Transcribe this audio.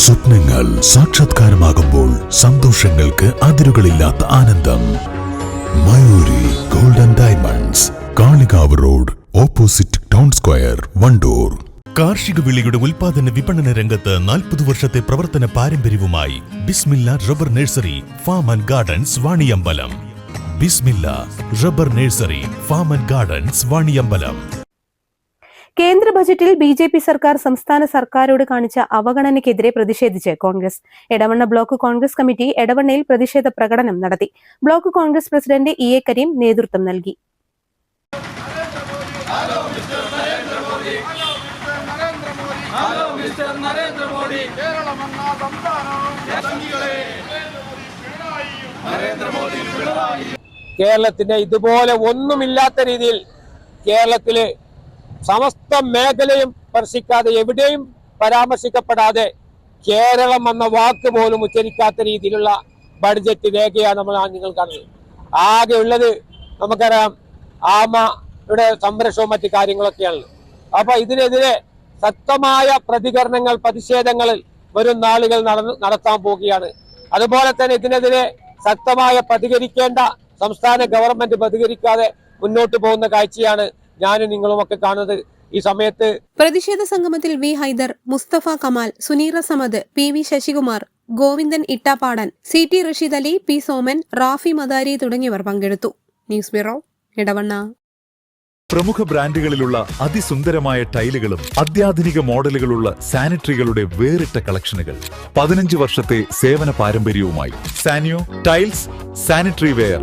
സ്വപ്നങ്ങൾ സാക്ഷാത്കാരമാകുമ്പോൾ സന്തോഷങ്ങൾക്ക് അതിരുകളില്ലാത്ത ആനന്ദം. Mayuri golden diamonds Kalikavu road opposite town square Wandoor. കാർഷിക വിളിയുടെ ഉൽപാദന വിപണന രംഗത്ത് നാൽപ്പത് വർഷത്തെ പ്രവർത്തന പാരമ്പര്യവുമായി Bismillah rubber nursery farm and gardens Vaniyambalam. Bismillah rubber nursery farm and gardens Vaniyambalam. കേന്ദ്ര ബജറ്റിൽ ബി ജെ പി സർക്കാർ സംസ്ഥാന സർക്കാരോട് കാണിച്ച അവഗണനയ്ക്കെതിരെ പ്രതിഷേധിച്ച് കോൺഗ്രസ്. എടവണ്ണ ബ്ലോക്ക് കോൺഗ്രസ് കമ്മിറ്റി എടവണ്ണയിൽ പ്രതിഷേധ പ്രകടനം നടത്തി. Block Congress president E A Kareem നേതൃത്വം നൽകി. കേരളത്തിന്റെ ഇതുപോലെ ഒന്നുമില്ലാത്ത രീതിയിൽ കേരളത്തിലെ സമസ്ത മേഖലയും സ്പർശിക്കാതെ എവിടെയും പരാമർശിക്കപ്പെടാതെ കേരളം എന്ന വാക്ക് പോലും ഉച്ചരിക്കാത്ത രീതിയിലുള്ള ബഡ്ജറ്റ് രേഖയാണ് നമ്മൾ നിങ്ങൾ കാണുന്നത്. ആകെ ഉള്ളത് നമുക്കറിയാം ആമയുടെ സംരക്ഷണവും മറ്റു കാര്യങ്ങളൊക്കെയാണ്. അപ്പൊ ഇതിനെതിരെ ശക്തമായ പ്രതികരണങ്ങൾ പ്രതിഷേധങ്ങളിൽ വരും നാളുകൾ നടന്ന് നടത്താൻ പോവുകയാണ്. അതുപോലെ തന്നെ ഇതിനെതിരെ ശക്തമായ പ്രതികരിക്കേണ്ട സംസ്ഥാന ഗവൺമെന്റ് പ്രതികരിക്കാതെ മുന്നോട്ട് പോകുന്ന കാഴ്ചയാണ് ഞാനും നിങ്ങളും ഒക്കെ കാണുന്നത് ഈ സമയത്ത് പ്രതിഷേധ സംഗമത്തിൽ V Haidar Mustafa Kamal Suneera Samad P V Sasikumar Govindan Ittapadan C T Rasheed Ali P Soman Rafi Madari തുടങ്ങിയവർ പങ്കെടുത്തു. ന്യൂസ് ബ്യൂറോ ഇടവണ്ണ പ്രമുഖ ബ്രാൻഡുകളിലുള്ള അതിസുന്ദരമായ ടൈലുകളും അത്യാധുനിക മോഡലുകളുള്ള സാനിറ്ററികളുടെ വേറിട്ട കളക്ഷനുകൾ. പതിനഞ്ച് വർഷത്തെ സേവന പാരമ്പര്യവുമായി Sanio tiles sanitary ware.